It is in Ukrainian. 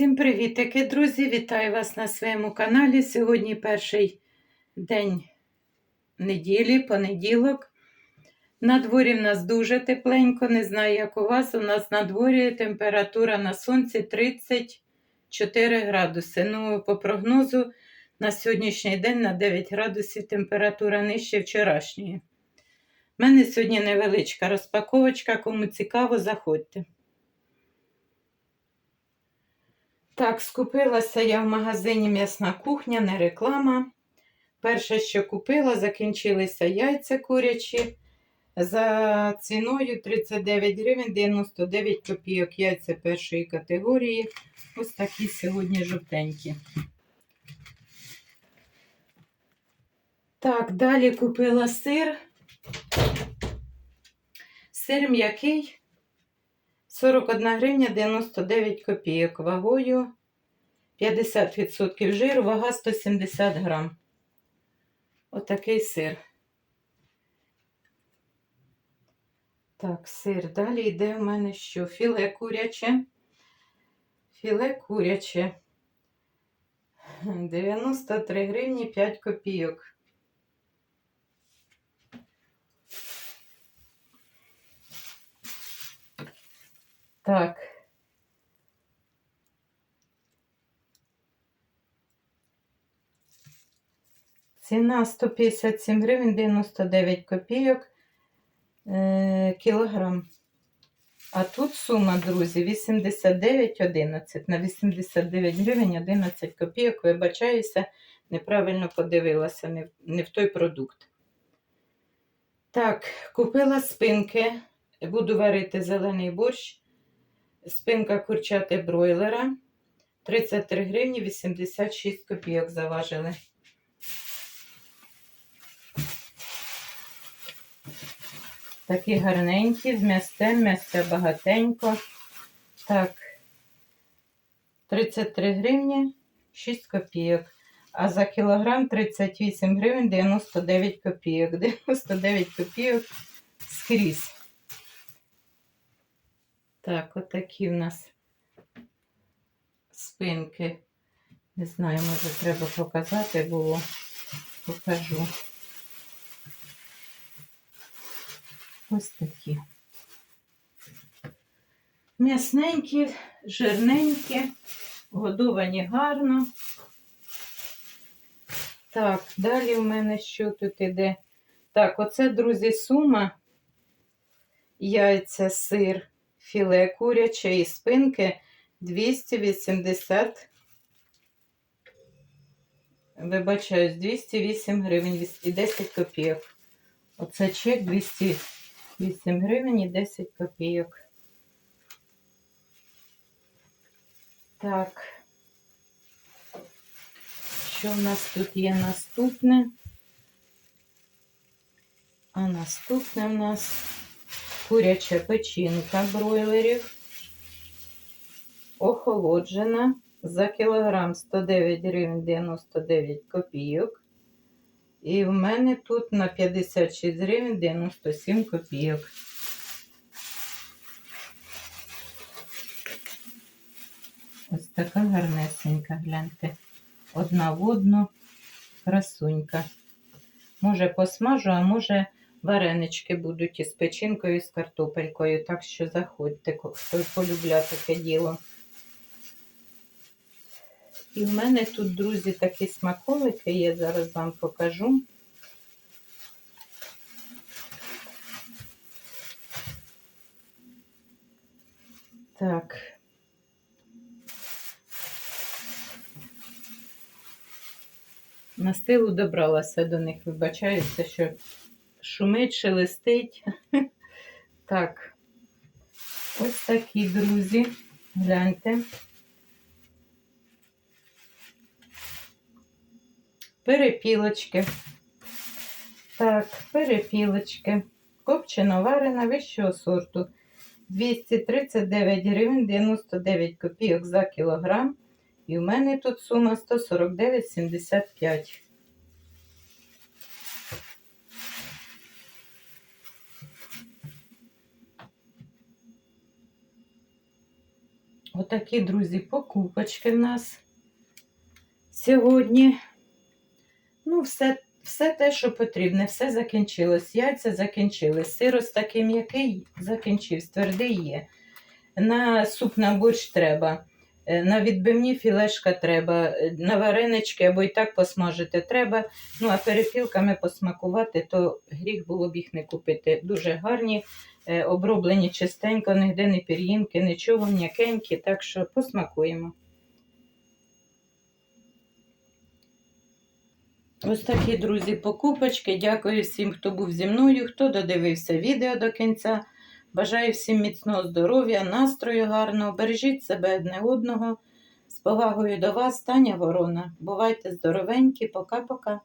Всім привітики, друзі! Вітаю вас на своєму каналі. Сьогодні перший день неділі, понеділок. На дворі в нас дуже тепленько, не знаю, як у вас. У нас на дворі температура на сонці 34 градуси. Ну, по прогнозу, на сьогоднішній день на 9 градусів температура нижче вчорашньої. У мене сьогодні невеличка розпаковочка, кому цікаво, заходьте. Так, скупилася я в магазині м'ясна кухня, не реклама. Перше, що купила, закінчилися яйця курячі. За ціною 39 гривень 99 копійок яйця першої категорії. Ось такі сьогодні жовтенькі. Так, далі купила сир. Сир м'який. 41 гривня 99 копійок. Вагою 50% жиру, вага 170 грам. Отакий сир. Так, сир. Далі йде в мене що? Філе куряче. Філе куряче. 93 гривні 5 копійок. Так. Ціна 157 гривень 99 копійок е, кілограм. А тут сума, друзі, 89,11 на 89 гривень 11 копійок. Вибачаюся, неправильно подивилася, не, не в той продукт. Так, купила спинки. Буду варити зелений борщ. Спинка курчати бройлера 33 гривні 86 копійок заважили. Такі гарненькі, з м'ястем, м'ясця багатенько. Так, 33 гривні 6 копійок. А за кілограм 38 гривень 99 копійок. 99 копійок скрізь. Так, отакі в нас спинки. Не знаю, може треба показати було. Покажу. Ось такі. М'ясненькі, жирненькі, годовані гарно. Так, далі в мене що тут іде? Так, оце, друзі, сума, яйця, сир, філе куряче і спинки 280. Вибачаюсь, 208 гривень і 10 копійок. Оце чек 208 гривень і 10 копійок. Так. Що в нас тут є наступне? А наступне в нас куряча печінка бройлерів. Охолоджена за кілограм 109 гривень 99 копійок. І в мене тут на 56 гривень 97 копійок. Ось така гарнесенька, гляньте. Одна в одну красунька. Може посмажу, а може варенички будуть із печінкою і з картопелькою. Так що заходьте, хто полюбляє таке діло. І в мене тут, друзі, такі смаколики є, зараз вам покажу. Так. На силу добралася до них, вибачаюся, що шумить, шелестить. Так, ось такі, друзі, гляньте. перепілочки. Так, перепілочки. Копчено варена вищого сорту. 239 гривень 99 копійок за кілограм. І в мене тут сума 149,75. Отакі, друзі, покупочки в нас сьогодні. Ну, все, все те, що потрібне, все закінчилось. Яйця закінчились. Сир ось такий м'який закінчився, твердий є. На суп на борщ треба. Е, На відбивні філешка треба, е, на варенички або і так посмажити треба. Ну, а перепілками посмакувати, то гріх було б їх не купити. Дуже гарні, оброблені чистенько, ніде не пір'їнки, нічого, м'якенькі, так що посмакуємо. Ось такі, друзі, покупочки. Дякую всім, хто був зі мною, хто додивився відео до кінця. Бажаю всім міцного здоров'я, настрою гарного. Бережіть себе одне одного. З повагою до вас, Таня Ворона. Бувайте здоровенькі, пока-пока.